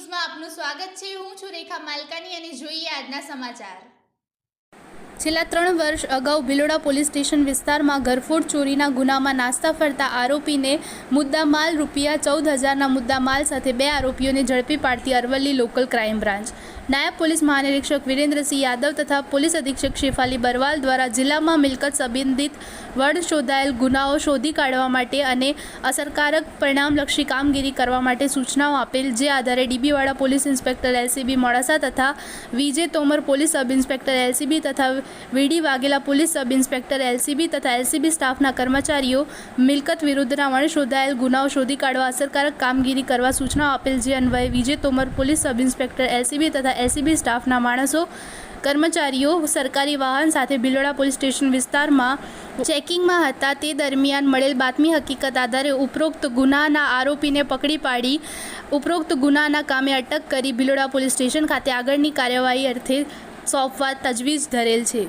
સ્વાગત છે. હું છું રેખા માલકાની અને જોઈએ આજના સમાચાર. છેલ્લા ત્રણ વર્ષ અગાઉ ભિલોડા પોલીસ સ્ટેશન વિસ્તારમાં ઘરફોડ ચોરીના ગુનામાં નાસ્તા ફરતા આરોપીને મુદ્દામાલ રૂપિયા ચૌદ હજારના મુદ્દામાલ સાથે બે આરોપીઓને ઝડપી પાડતી અરવલ્લી લોકલ ક્રાઇમ બ્રાન્ચ. નાયબ પોલીસ મહાનિરીક્ષક વિરેન્દ્રસિંહ યાદવ તથા પોલીસ અધિક્ષક શેફાલી બરવાલ દ્વારા જિલ્લામાં મિલકત સંબંધિત વડ શોધાયેલ ગુનાઓ શોધી કાઢવા માટે અને અસરકારક પરિણામલક્ષી કામગીરી કરવા માટે સૂચનાઓ આપેલ, જે આધારે ડીબીવાળા પોલીસ ઇન્સ્પેક્ટર એલસીબી મોડાસા તથા Vijay Tomar police sub inspector LCB તથા V D Vaghela police sub inspector LCB તથા એલસીબી સ્ટાફના કર્મચારીઓ મિલકત વિરુદ્ધના વણ શોધાયેલ ગુનાઓ શોધી કાઢવા અસરકારક કામગીરી કરવા સૂચનાઓ આપેલ, જે અન્વયે Vijay Tomar police sub inspector LCB તથા એલસીબી સ્ટાફના માણસો, કર્મચારીઓ, સરકારી વાહન સાથે ભિલોડા પોલીસ સ્ટેશન વિસ્તારમાં ચેકિંગમાં હતા. તે દરમિયાન મળેલ બાતમી હકીકત આધારે ઉપરોક્ત ગુનાના આરોપીને પકડી પાડી, ઉપરોક્ત ગુનાના કામે અટક કરી ભિલોડા પોલીસ સ્ટેશન ખાતે આગળની કાર્યવાહી અર્થે સોંપવા તજવીજ ધરેલ છે.